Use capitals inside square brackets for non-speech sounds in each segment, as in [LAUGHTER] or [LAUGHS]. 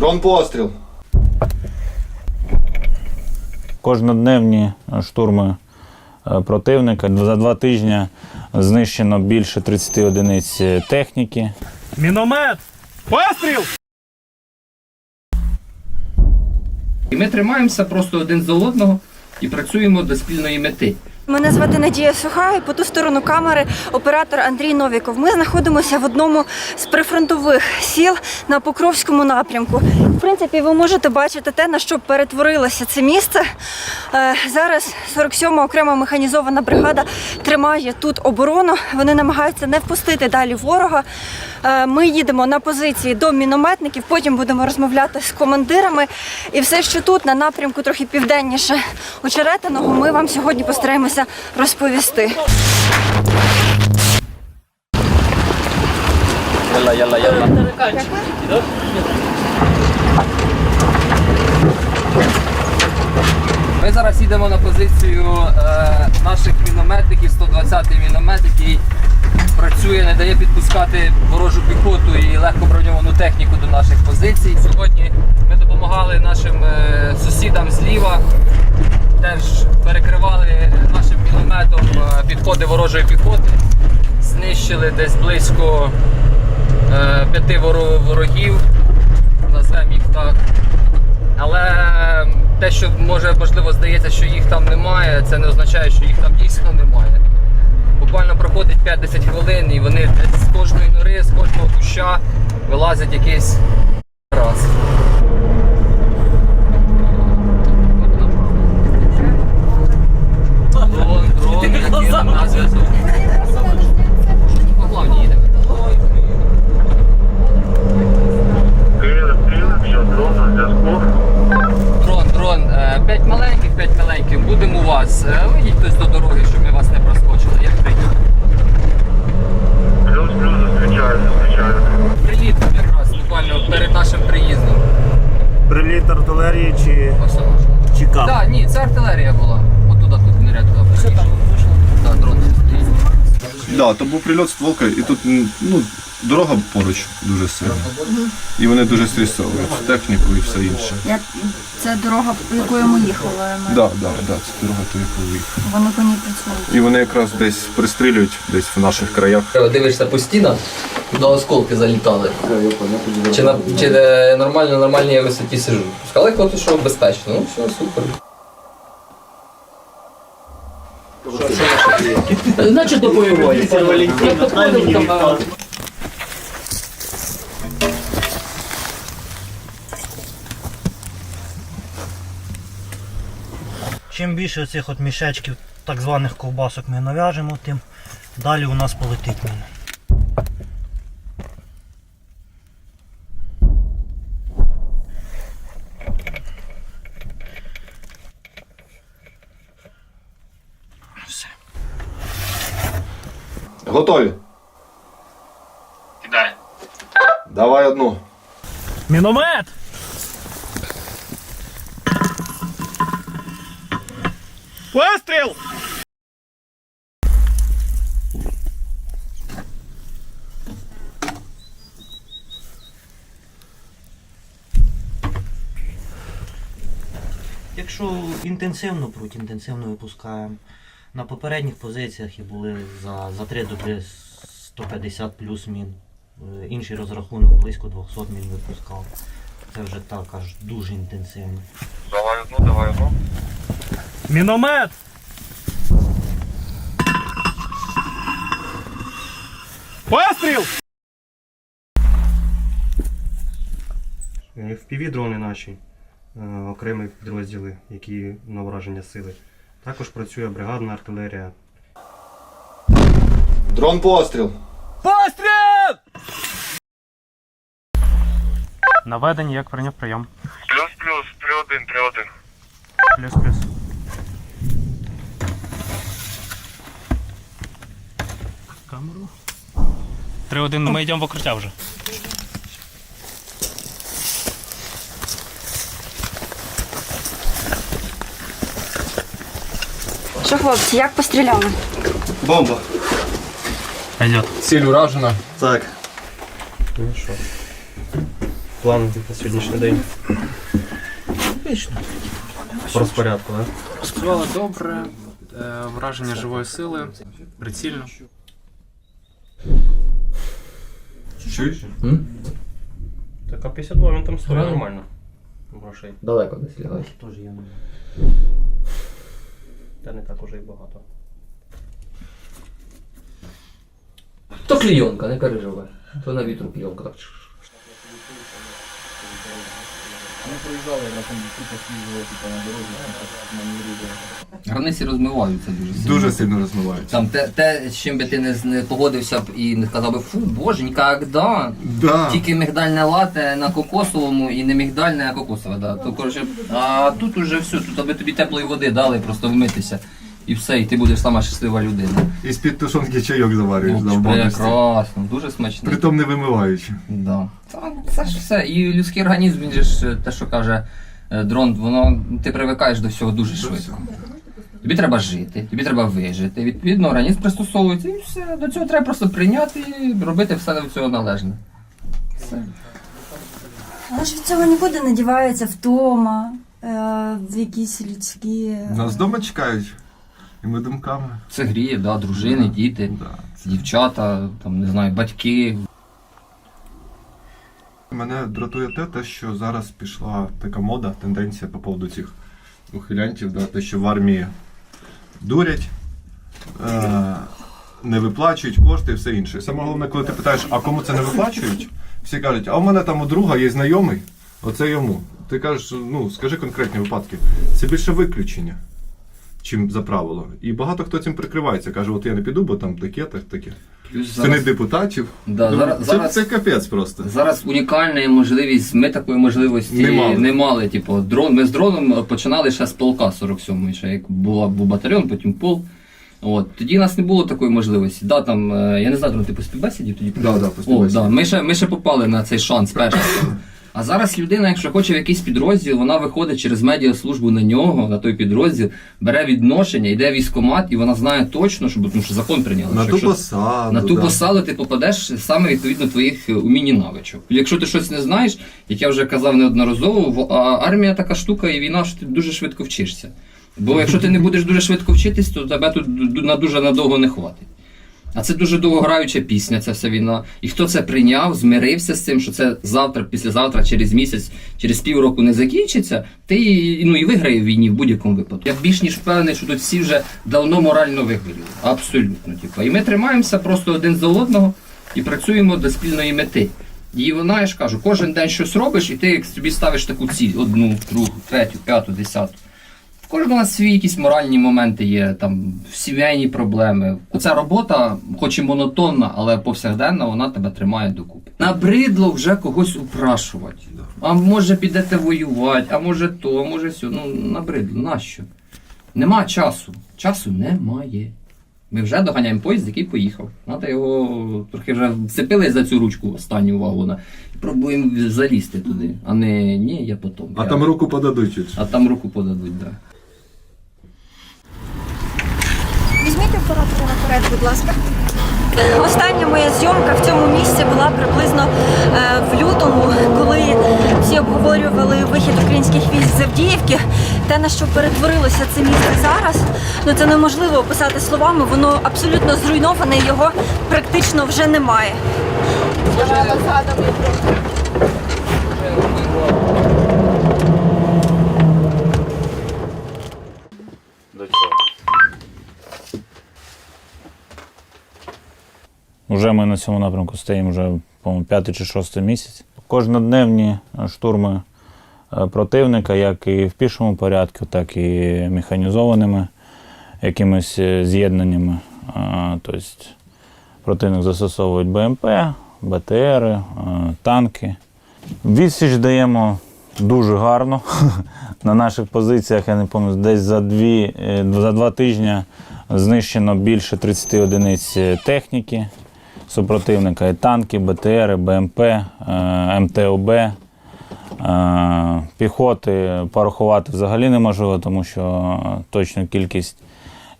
Дрон постріл. Кожнодневні штурми е, противника. За два тижні знищено більше 30 одиниць техніки. Міномет! Постріл! І ми тримаємося просто один за одного і працюємо до спільної мети. Мене звати Надія Суха і по ту сторону камери оператор Андрій Новіков. Ми знаходимося в одному з прифронтових сіл на Покровському напрямку. В принципі, ви можете бачити те, на що перетворилося це місце. Е, Зараз 47-ма окрема механізована бригада тримає тут оборону. Вони намагаються не впустити далі ворога. Е, Ми їдемо на позиції до мінометників, потім будемо розмовляти з командирами. І все, що тут на напрямку трохи південніше очеретиного, ми вам сьогодні постараємося розповісти. Ми зараз їдемо на позицію е, наших мінометників, 120-й міномет, який працює, не дає підпускати ворожу піхоту і легко броньовану техніку до наших позицій. Сьогодні ми допомагали нашим е, підходи ворожої піхоти, знищили десь близько е, п'яти ворогів, назвемо їх так. Але те, що може можливо здається, що їх там немає, це не означає, що їх там дійсно немає. Буквально проходить 5-10 хвилин і вони з кожної нори, з кожного куща вилазять якийсь раз. Дрон, дрон, які на зв'язок. По главні їдемо. Київ, Київ, що дрон на зв'язку. Дрон, дрон, е, п'ять маленьких, п'ять маленьких. Будемо у вас. Е, Вийдіть хтось до дороги, щоб ми вас не проскочили. Як прийняв? Плюс-плюс зустрічаю, зустрічаю. Приліт якраз буквально перед нашим приїздом. Приліт артилерії чи, Ось воно. чи кап? Так, ні, це артилерія була. Отуда тут не ряд туди. Так, дрон стоїть. Да, то був прильот стволка, і тут ну, дорога поруч дуже сильна. І вони дуже стрісовують техніку і все інше. Це дорога, якою ми їхали. Да, да, да, це дорога, то яку їх. Вони по ній працюють. І вони якраз десь пристрілюють десь в наших краях. Дивишся по стінах, куди осколки залітали. Чи на чи де нормально на нормальній висоті сижу. Сказали, коли що безпечно. Ну все, супер. Значить до бойової. Підходив, е, Чим більше цих от мішечків, так званих ковбасок ми нав'яжемо, тим далі у нас полетить міна. Готові? Кидай. Давай одну. Міномет! Постріл! Якщо інтенсивно пруть, інтенсивно випускаємо. На попередніх позиціях і були за, за 3 доби 150 плюс мін. Е, Інший розрахунок близько 200 мін випускав. Це вже так аж дуже інтенсивно. Давай одну, давай одну. Міномет! Постріл! FPV-дрони наші, е, окремі підрозділи, які на враження сили. Також працює бригадна артилерія. Дрон постріл. Постріл! Наведення, як прийняв прийом. Плюс-плюс, 3-1, 3-1. Плюс-плюс. Камеру. 3-1, ми йдемо в укриття вже. Що, хлопці, як постріляли? Бомба. Пойдет. Ціль уражена. Так. Ну що? план на сьогоднішній день? По розпорядку, так? Працювали добре, е, враження живої сили, прицільно. Чуєш? Так, а 52 він там стоїть нормально. Грошей. Далеко десь лягає. Теж я не Та не так уже і багато. То клійонка, не переживай. То на вітру клійонка. Так. Границі розмиваються дуже сильно. Дуже сильно розмиваються. Там те, те, з чим би ти не, з- не погодився б і не сказав би, фу, боже, ніколи. Да. Тільки мигдальне лате на кокосовому і не мигдальне, а кокосове. Да. То, коротше, а тут уже все, тут аби тобі теплої води дали, просто вмитися. І все, і ти будеш сама щаслива людина. І з-під тушонки чайок заварюєш за Ну, вбогості. Прекрасно, дуже смачно. Притом не вимиваючи. Да. Та, Це ж все. І людський організм, він же ж те, що каже е, дрон, воно ти привикаєш до всього дуже швидко. Тобі треба жити, тобі треба вижити. Відповідно, організм пристосовується і все. До цього треба просто прийняти і робити все до цього належне. Все. Але ж від цього нікуди не дівається втома, е, в якісь людські. Нас вдома чекають. І ми думками. Це гріє, да, дружини, діти, Да. дівчата, там, не знаю, батьки. Мене дратує те, те, що зараз пішла така мода, тенденція по поводу цих ухилянтів, да, те, що в армії дурять, е- не виплачують кошти і все інше. Саме головне, коли ти питаєш, а кому це не виплачують, всі кажуть, а у мене там у друга є знайомий, оце йому. Ти кажеш, ну скажи конкретні випадки. Це більше виключення, чим за правило. І багато хто цим прикривається. Каже, от я не піду, бо там таке, так таке. Плюс Це не зараз, депутатів. да, Ну, зараз, це, зараз, це капець просто. зараз унікальна можливість, ми такої можливості Не мали. не мали. Типу, дрон, ми з дроном починали ще з полка 47 ще як була, був батальйон, потім полк. От, тоді у нас не було такої можливості. Да, там, е, я не знаю, там ти по співбесіді тоді Да, да, по О, співбесіді. да. ми, ще, ми ще попали на цей шанс перший. [LAUGHS] А зараз людина, якщо хоче в якийсь підрозділ, вона виходить через медіаслужбу на нього, на той підрозділ, бере відношення, йде в військкомат, і вона знає точно, що, тому що закон прийняли. На що ту посаду. на ту да. посаду ти попадеш саме відповідно твоїх е, умінь і навичок. Якщо ти щось не знаєш, як я вже казав неодноразово, армія така штука і війна, що ти дуже швидко вчишся. Бо якщо ти не будеш дуже швидко вчитись, то тебе тут на дуже надовго не хватить. А це дуже довгограюча пісня, ця вся війна. І хто це прийняв, змирився з цим, що це завтра, післязавтра, через місяць, через півроку не закінчиться, ти ну, і виграє в війні в будь-якому випадку. Я більш ніж впевнений, що тут всі вже давно морально вигоріли. Абсолютно. Типу. І ми тримаємося просто один за одного і працюємо до спільної мети. І вона, я ж кажу, кожен день щось робиш, і ти собі ставиш таку ціль: одну, другу, третю, п'яту, десяту. Кожного свої якісь моральні моменти є, там сімейні проблеми. Ця робота, хоч і монотонна, але повсякденна, вона тебе тримає докупи. Набридло вже когось упрашувати. А може підете воювати, а може то, а може сьо. Ну набридло, нащо? Нема часу. Часу немає. Ми вже доганяємо поїзд, який поїхав. Надо його трохи вже вцепились за цю ручку останню вагона і пробуємо залізти туди. А не ні, я потім. А я- там руку подадуть. а там руку подадуть, так. Да. Оператора будь ласка. Остання моя зйомка в цьому місці була приблизно е, в лютому, коли всі обговорювали вихід українських військ з Авдіївки. Те, на що перетворилося це місце зараз, ну це неможливо описати словами, воно абсолютно зруйноване, його практично вже немає. Уже ми на цьому напрямку стоїмо вже, по-моєму, п'ятий чи шостий місяць. Кожнодневні штурми е, противника, як і в пішому порядку, так і механізованими якимись е, з'єднаннями. Е, Тобто противник застосовує БМП, БТРи, е, танки. Відсіч даємо дуже гарно. [LAUGHS] На наших позиціях, я не пам'ятаю, десь за, дві, е, за два тижні знищено більше 30 одиниць е, техніки супротивника. І танки, БТРи, БМП, е, МТОБ. Е, Піхоти порахувати взагалі неможливо, тому що точну кількість,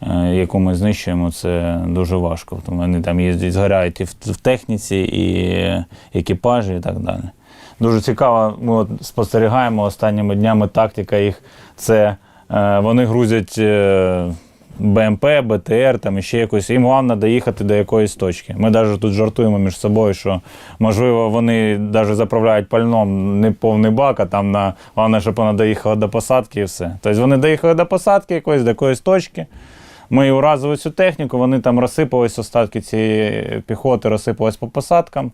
е, яку ми знищуємо, це дуже важко. Тому вони там їздять, згоряють і в, техніці, і екіпажі, і так далі. дуже цікаво. Ми от спостерігаємо останніми днями тактика їх. Це вони грузять БМП, БТР, там ще якось. Їм головне доїхати до якоїсь точки. Ми навіть тут жартуємо між собою, що можливо вони навіть заправляють пальном не повний бак, а там на головне, щоб вона доїхала до посадки і все. Тобто вони доїхали до посадки якоїсь, до якоїсь точки. Ми уразили цю техніку, вони там розсипались, остатки цієї піхоти розсипались по посадкам.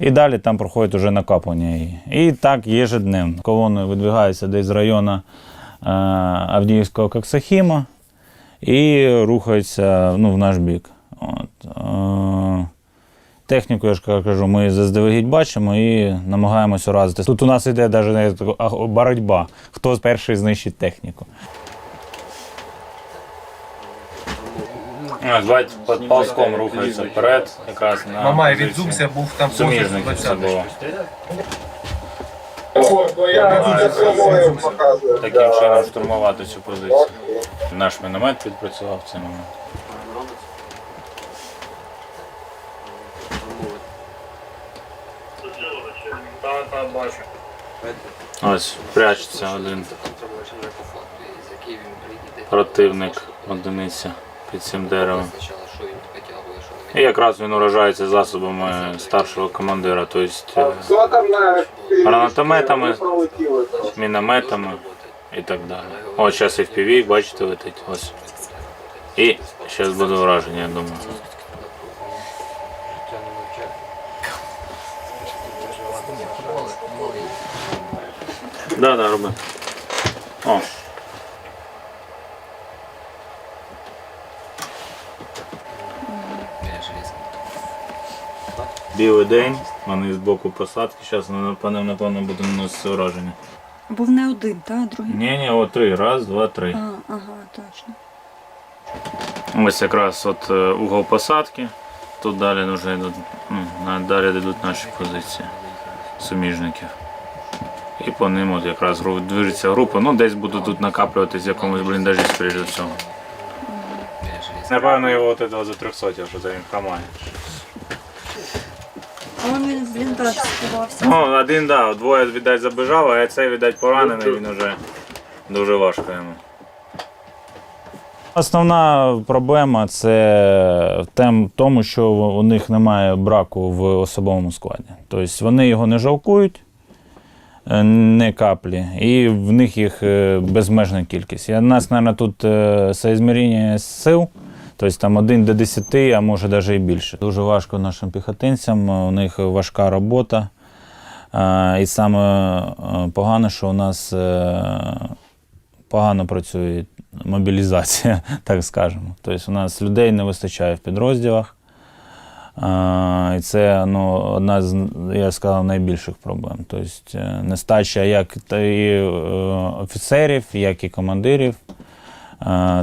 І далі там проходить уже накапування її. І так єжедневно. Колоною видвигається десь з району е, Авдіївського Коксахіма і рухається ну, в наш бік. От. Е, техніку, я ж кажу, ми заздалегідь бачимо і намагаємось уразити. Тут у нас йде навіть боротьба, хто перший знищить техніку. Бать під ползком рухається вперед, якраз на Мамай, відзумся, був там суміжники все було. Таким чином штурмувати цю позицію. Наш міномет відпрацював в цей момент. Ось прячеться один противник одиниця під цим деревом. І якраз він уражається засобами старшого командира, тобто гранатометами, мінометами і так далі. От зараз FPV, бачите, летить. Ось. І зараз буде враження, я думаю. Да, да, роби. О. Білий день, вони з боку посадки, зараз напевно, напевно буде наносити враження. Був не один, та другий. Ні, ні, от три. Раз, два, три. А, ага, точно. Ось якраз от е, угол посадки. Тут далі вже йдуть, ну, далі йдуть наші позиції суміжників. І по ним от якраз движеться група. Ну, десь будуть тут накаплюватись в якомусь бліндажі, скоріш за всього. Напевно, його от этого за 300, що це він хромає. А он він в бліндаж сховався. Ну, один, да, двоє, віддать, забежав, а цей, віддать, поранений, він вже дуже важко йому. Основна проблема це в тем- тому, що у них немає браку в особовому складі. Тобто вони його не жалкують, е, не каплі, і в них їх е, безмежна кількість. У нас, мабуть, тут е, соізмірення сил. Тобто там один до 10, а може навіть і більше. Дуже важко нашим піхотинцям, у них важка робота. Е, І саме е, погано, що у нас е, погано працює мобілізація, [LAUGHS] так скажемо. Тобто у нас людей не вистачає в підрозділах. І це ну, одна з, я сказав, найбільших проблем. Тобто е, нестача як і е, офіцерів, як і командирів, е,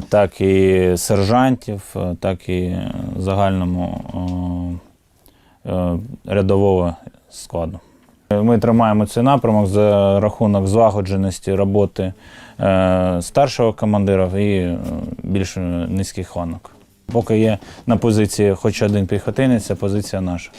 так і сержантів, е, так і загальному е, е, рядового складу. Ми тримаємо цей напрямок за рахунок злагодженості роботи е, старшого командира і е, більш низьких ланок. Поки є на позиції хоч один піхотинець, це позиція наша.